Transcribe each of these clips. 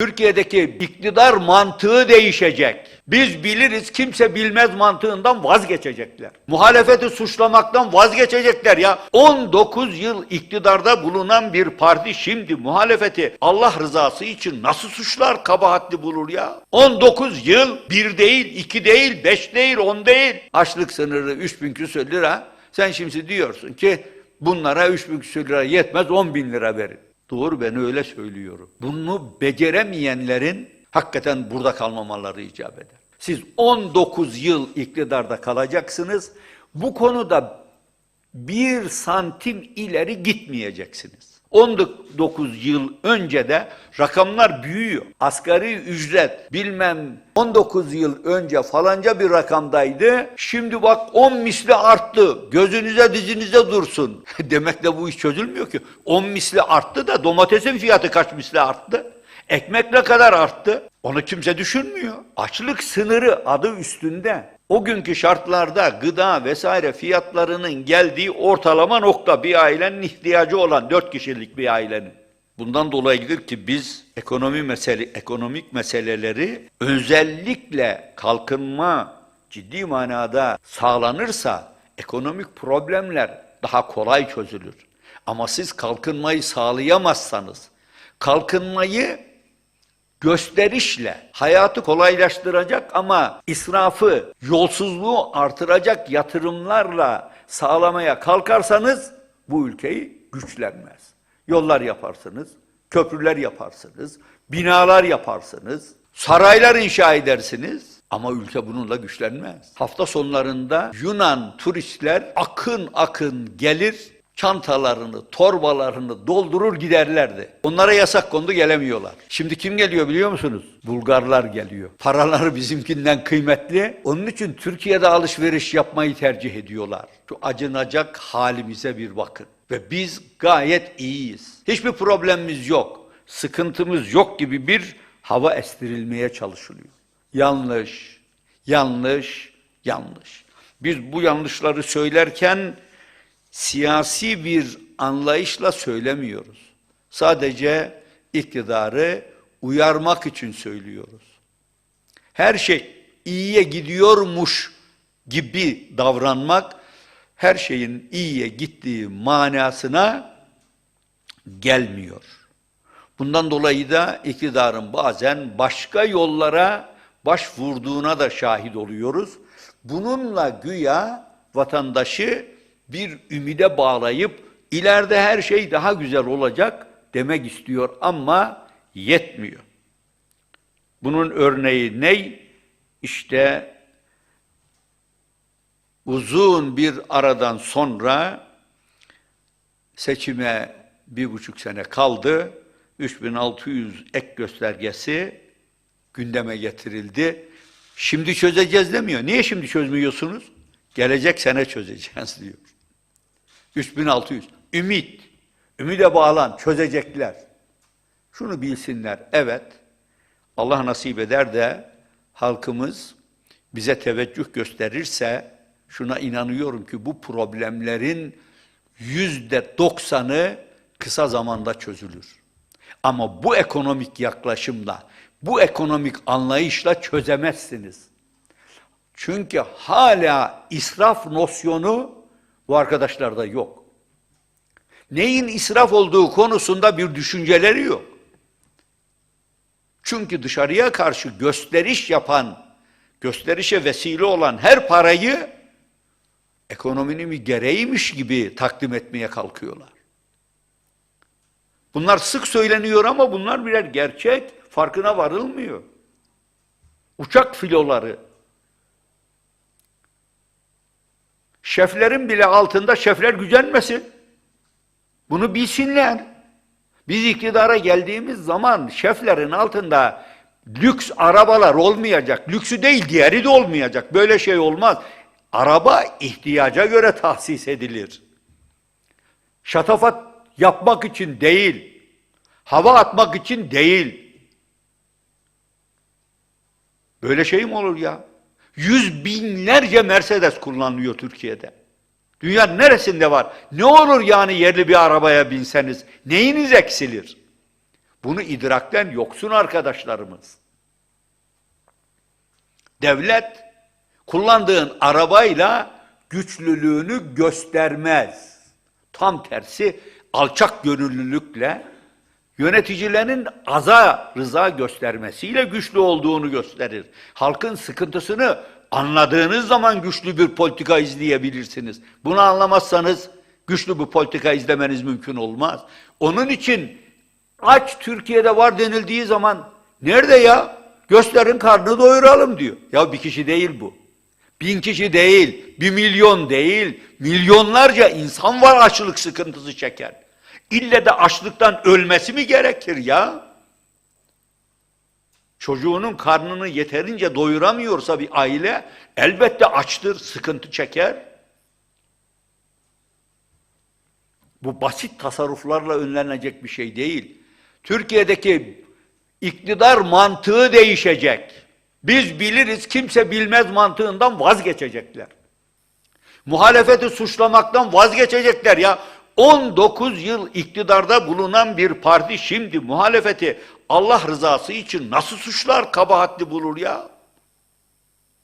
Türkiye'deki iktidar mantığı değişecek. Biz biliriz kimse bilmez mantığından vazgeçecekler. Muhalefeti suçlamaktan vazgeçecekler ya. 19 yıl iktidarda bulunan bir parti şimdi muhalefeti Allah rızası için nasıl suçlar kabahatli bulur ya? 19 yıl bir değil, iki değil, beş değil, on değil. Açlık sınırı 3000 küsür lira. Sen şimdi diyorsun ki bunlara 3000 küsür lira yetmez 10 bin lira verin. Doğru ben öyle söylüyorum. Bunu beceremeyenlerin hakikaten burada kalmamaları icap eder. Siz 19 yıl iktidarda kalacaksınız. Bu konuda bir santim ileri gitmeyeceksiniz. 19 yıl önce de rakamlar büyüyor. Asgari ücret bilmem 19 yıl önce falanca bir rakamdaydı. Şimdi bak 10 misli arttı. Gözünüze dizinize dursun. Demekle bu iş çözülmüyor ki. 10 misli arttı da domatesin fiyatı kaç misli arttı? Ekmek ne kadar arttı? Onu kimse düşünmüyor. Açlık sınırı adı üstünde. O günkü şartlarda gıda vesaire fiyatlarının geldiği ortalama nokta bir ailenin ihtiyacı olan dört kişilik bir ailenin. Bundan dolayıdır ki biz ekonomi mesele, ekonomik meseleleri özellikle kalkınma ciddi manada sağlanırsa ekonomik problemler daha kolay çözülür. Ama siz kalkınmayı sağlayamazsanız, kalkınmayı gösterişle hayatı kolaylaştıracak ama israfı, yolsuzluğu artıracak yatırımlarla sağlamaya kalkarsanız bu ülkeyi güçlenmez. Yollar yaparsınız, köprüler yaparsınız, binalar yaparsınız, saraylar inşa edersiniz ama ülke bununla güçlenmez. Hafta sonlarında Yunan turistler akın akın gelir, çantalarını, torbalarını doldurur giderlerdi. Onlara yasak kondu gelemiyorlar. Şimdi kim geliyor biliyor musunuz? Bulgarlar geliyor. Paraları bizimkinden kıymetli. Onun için Türkiye'de alışveriş yapmayı tercih ediyorlar. Şu acınacak halimize bir bakın. Ve biz gayet iyiyiz. Hiçbir problemimiz yok. Sıkıntımız yok gibi bir hava estirilmeye çalışılıyor. Yanlış, yanlış, yanlış. Biz bu yanlışları söylerken siyasi bir anlayışla söylemiyoruz. Sadece iktidarı uyarmak için söylüyoruz. Her şey iyiye gidiyormuş gibi davranmak her şeyin iyiye gittiği manasına gelmiyor. Bundan dolayı da iktidarın bazen başka yollara başvurduğuna da şahit oluyoruz. Bununla güya vatandaşı bir ümide bağlayıp ileride her şey daha güzel olacak demek istiyor ama yetmiyor. Bunun örneği ne? İşte uzun bir aradan sonra seçime bir buçuk sene kaldı. 3600 ek göstergesi gündeme getirildi. Şimdi çözeceğiz demiyor. Niye şimdi çözmüyorsunuz? Gelecek sene çözeceğiz diyor. 3600. Ümit. Ümide bağlan. Çözecekler. Şunu bilsinler. Evet. Allah nasip eder de halkımız bize teveccüh gösterirse şuna inanıyorum ki bu problemlerin yüzde doksanı kısa zamanda çözülür. Ama bu ekonomik yaklaşımla, bu ekonomik anlayışla çözemezsiniz. Çünkü hala israf nosyonu bu arkadaşlarda yok. Neyin israf olduğu konusunda bir düşünceleri yok. Çünkü dışarıya karşı gösteriş yapan, gösterişe vesile olan her parayı ekonominin bir gereğiymiş gibi takdim etmeye kalkıyorlar. Bunlar sık söyleniyor ama bunlar birer gerçek, farkına varılmıyor. Uçak filoları, Şeflerin bile altında şefler gücenmesin. Bunu bilsinler. Biz iktidara geldiğimiz zaman şeflerin altında lüks arabalar olmayacak. Lüksü değil diğeri de olmayacak. Böyle şey olmaz. Araba ihtiyaca göre tahsis edilir. Şatafat yapmak için değil. Hava atmak için değil. Böyle şey mi olur ya? Yüz binlerce Mercedes kullanılıyor Türkiye'de. Dünyanın neresinde var? Ne olur yani yerli bir arabaya binseniz? Neyiniz eksilir? Bunu idrakten yoksun arkadaşlarımız. Devlet kullandığın arabayla güçlülüğünü göstermez. Tam tersi alçak gönüllülükle yöneticilerin aza rıza göstermesiyle güçlü olduğunu gösterir. Halkın sıkıntısını anladığınız zaman güçlü bir politika izleyebilirsiniz. Bunu anlamazsanız güçlü bir politika izlemeniz mümkün olmaz. Onun için aç Türkiye'de var denildiği zaman nerede ya? Gösterin karnını doyuralım diyor. Ya bir kişi değil bu. Bin kişi değil, bir milyon değil, milyonlarca insan var açlık sıkıntısı çeken. İlle de açlıktan ölmesi mi gerekir ya? Çocuğunun karnını yeterince doyuramıyorsa bir aile elbette açtır, sıkıntı çeker. Bu basit tasarruflarla önlenecek bir şey değil. Türkiye'deki iktidar mantığı değişecek. Biz biliriz, kimse bilmez mantığından vazgeçecekler. Muhalefeti suçlamaktan vazgeçecekler ya. 19 yıl iktidarda bulunan bir parti şimdi muhalefeti Allah rızası için nasıl suçlar, kabahatli bulur ya?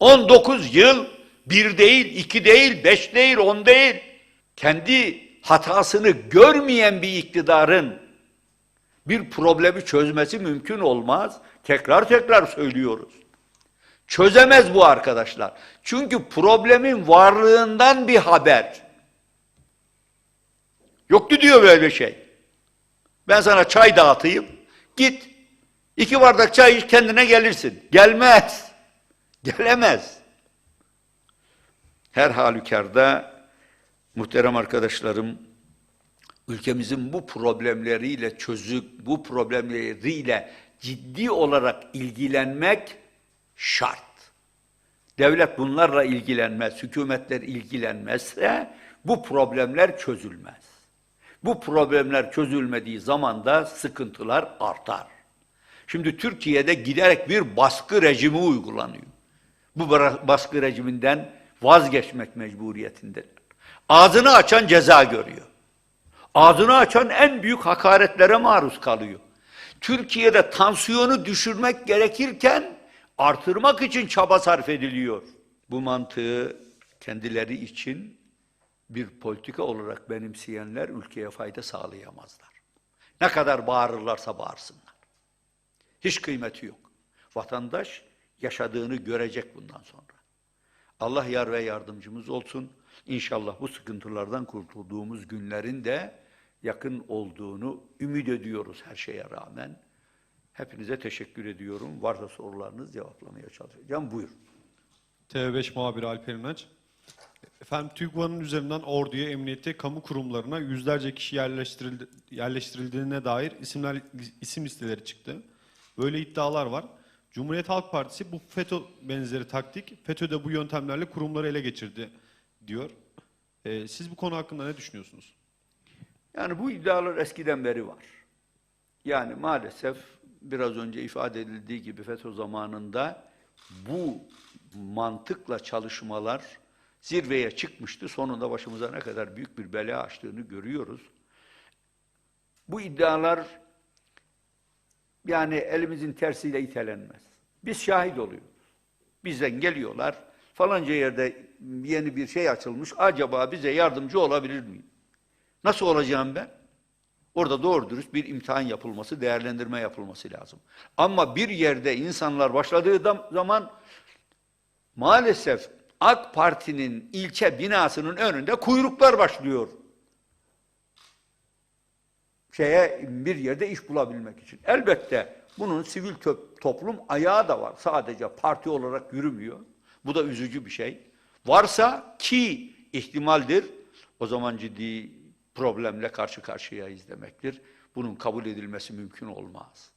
19 yıl bir değil, iki değil, beş değil, on değil. Kendi hatasını görmeyen bir iktidarın bir problemi çözmesi mümkün olmaz. Tekrar tekrar söylüyoruz. Çözemez bu arkadaşlar. Çünkü problemin varlığından bir haber. Yoktu diyor böyle şey. Ben sana çay dağıtayım. Git. iki bardak çay iç kendine gelirsin. Gelmez. Gelemez. Her halükarda muhterem arkadaşlarım ülkemizin bu problemleriyle çözük, bu problemleriyle ciddi olarak ilgilenmek şart. Devlet bunlarla ilgilenmez, hükümetler ilgilenmezse bu problemler çözülmez. Bu problemler çözülmediği zaman da sıkıntılar artar. Şimdi Türkiye'de giderek bir baskı rejimi uygulanıyor. Bu baskı rejiminden vazgeçmek mecburiyetindeler. Ağzını açan ceza görüyor. Ağzını açan en büyük hakaretlere maruz kalıyor. Türkiye'de tansiyonu düşürmek gerekirken artırmak için çaba sarf ediliyor. Bu mantığı kendileri için bir politika olarak benimseyenler ülkeye fayda sağlayamazlar. Ne kadar bağırırlarsa bağırsınlar. Hiç kıymeti yok. Vatandaş yaşadığını görecek bundan sonra. Allah yar ve yardımcımız olsun. İnşallah bu sıkıntılardan kurtulduğumuz günlerin de yakın olduğunu ümit ediyoruz her şeye rağmen. Hepinize teşekkür ediyorum. Varsa sorularınız cevaplamaya çalışacağım. Buyur. TV5 muhabiri Alper İnanç. Efendim TÜGVA'nın üzerinden orduya, emniyete, kamu kurumlarına yüzlerce kişi yerleştirildi, yerleştirildiğine dair isimler isim listeleri çıktı. Böyle iddialar var. Cumhuriyet Halk Partisi bu FETÖ benzeri taktik, FETÖ'de bu yöntemlerle kurumları ele geçirdi diyor. Ee, siz bu konu hakkında ne düşünüyorsunuz? Yani bu iddialar eskiden beri var. Yani maalesef biraz önce ifade edildiği gibi FETÖ zamanında bu mantıkla çalışmalar zirveye çıkmıştı. Sonunda başımıza ne kadar büyük bir bela açtığını görüyoruz. Bu iddialar yani elimizin tersiyle itelenmez. Biz şahit oluyoruz. Bizden geliyorlar. Falanca yerde yeni bir şey açılmış. Acaba bize yardımcı olabilir miyim? Nasıl olacağım ben? Orada doğru dürüst bir imtihan yapılması, değerlendirme yapılması lazım. Ama bir yerde insanlar başladığı zaman maalesef AK Parti'nin ilçe binasının önünde kuyruklar başlıyor. Şeye bir yerde iş bulabilmek için. Elbette bunun sivil toplum ayağı da var. Sadece parti olarak yürümüyor. Bu da üzücü bir şey. Varsa ki ihtimaldir o zaman ciddi problemle karşı karşıyayız demektir. Bunun kabul edilmesi mümkün olmaz.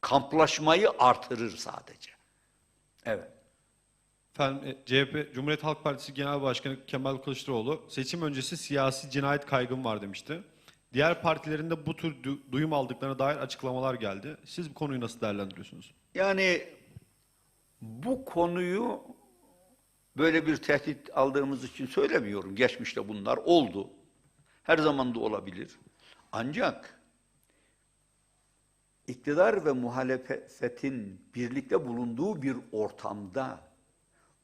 Kamplaşmayı artırır sadece. Evet. E, CHP, Cumhuriyet Halk Partisi Genel Başkanı Kemal Kılıçdaroğlu seçim öncesi siyasi cinayet kaygım var demişti. Diğer partilerin de bu tür du- duyum aldıklarına dair açıklamalar geldi. Siz bu konuyu nasıl değerlendiriyorsunuz? Yani bu konuyu böyle bir tehdit aldığımız için söylemiyorum. Geçmişte bunlar oldu. Her zaman da olabilir. Ancak iktidar ve muhalefetin birlikte bulunduğu bir ortamda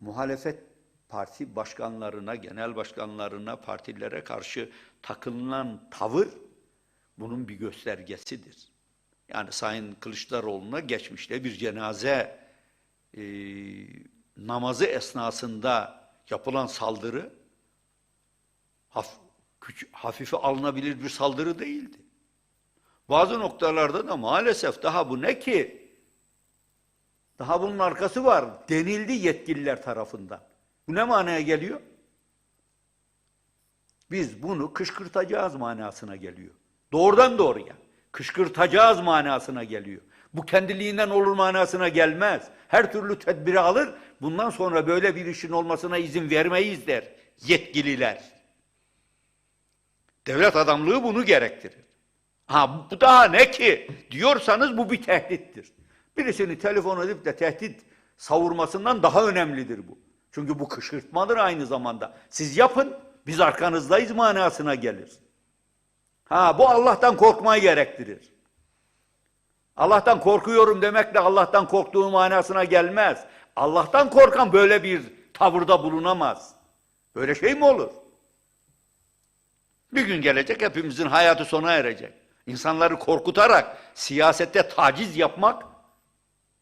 muhalefet parti başkanlarına, genel başkanlarına, partilere karşı takınılan tavır bunun bir göstergesidir. Yani Sayın Kılıçdaroğlu'na geçmişte bir cenaze e, namazı esnasında yapılan saldırı haf, küç- hafife alınabilir bir saldırı değildi. Bazı noktalarda da maalesef daha bu ne ki? Daha bunun arkası var. Denildi yetkililer tarafından. Bu ne manaya geliyor? Biz bunu kışkırtacağız manasına geliyor. Doğrudan doğruya. Kışkırtacağız manasına geliyor. Bu kendiliğinden olur manasına gelmez. Her türlü tedbiri alır. Bundan sonra böyle bir işin olmasına izin vermeyiz der yetkililer. Devlet adamlığı bunu gerektirir. Ha bu daha ne ki diyorsanız bu bir tehdittir. Birisini telefon edip de tehdit savurmasından daha önemlidir bu. Çünkü bu kışkırtmadır aynı zamanda. Siz yapın, biz arkanızdayız manasına gelir. Ha bu Allah'tan korkmayı gerektirir. Allah'tan korkuyorum demekle Allah'tan korktuğu manasına gelmez. Allah'tan korkan böyle bir tavırda bulunamaz. Böyle şey mi olur? Bir gün gelecek hepimizin hayatı sona erecek. İnsanları korkutarak siyasette taciz yapmak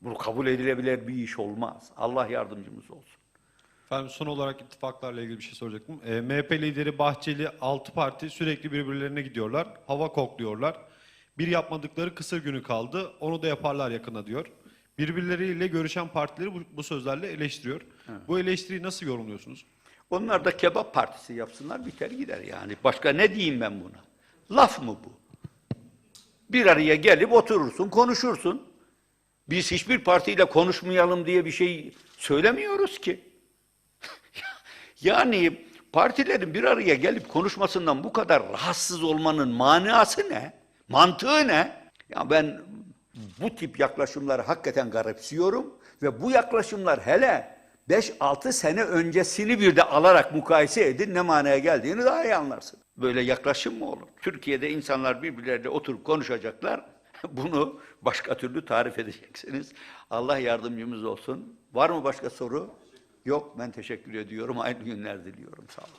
bu kabul edilebilir bir iş olmaz. Allah yardımcımız olsun. Efendim son olarak ittifaklarla ilgili bir şey soracaktım. E, MHP lideri Bahçeli 6 parti sürekli birbirlerine gidiyorlar. Hava kokluyorlar. Bir yapmadıkları kısır günü kaldı. Onu da yaparlar yakına diyor. Birbirleriyle görüşen partileri bu, bu sözlerle eleştiriyor. Bu eleştiriyi nasıl yorumluyorsunuz? Onlar da kebap partisi yapsınlar biter gider yani. Başka ne diyeyim ben buna? Laf mı bu? Bir araya gelip oturursun, konuşursun. Biz hiçbir partiyle konuşmayalım diye bir şey söylemiyoruz ki. yani partilerin bir araya gelip konuşmasından bu kadar rahatsız olmanın manası ne? Mantığı ne? Ya ben bu tip yaklaşımları hakikaten garipsiyorum ve bu yaklaşımlar hele 5-6 sene öncesini bir de alarak mukayese edin ne manaya geldiğini daha iyi anlarsın. Böyle yaklaşım mı olur? Türkiye'de insanlar birbirleriyle oturup konuşacaklar. Bunu başka türlü tarif edeceksiniz. Allah yardımcımız olsun. Var mı başka soru? Yok ben teşekkür ediyorum. Aynı günler diliyorum. Sağ olun.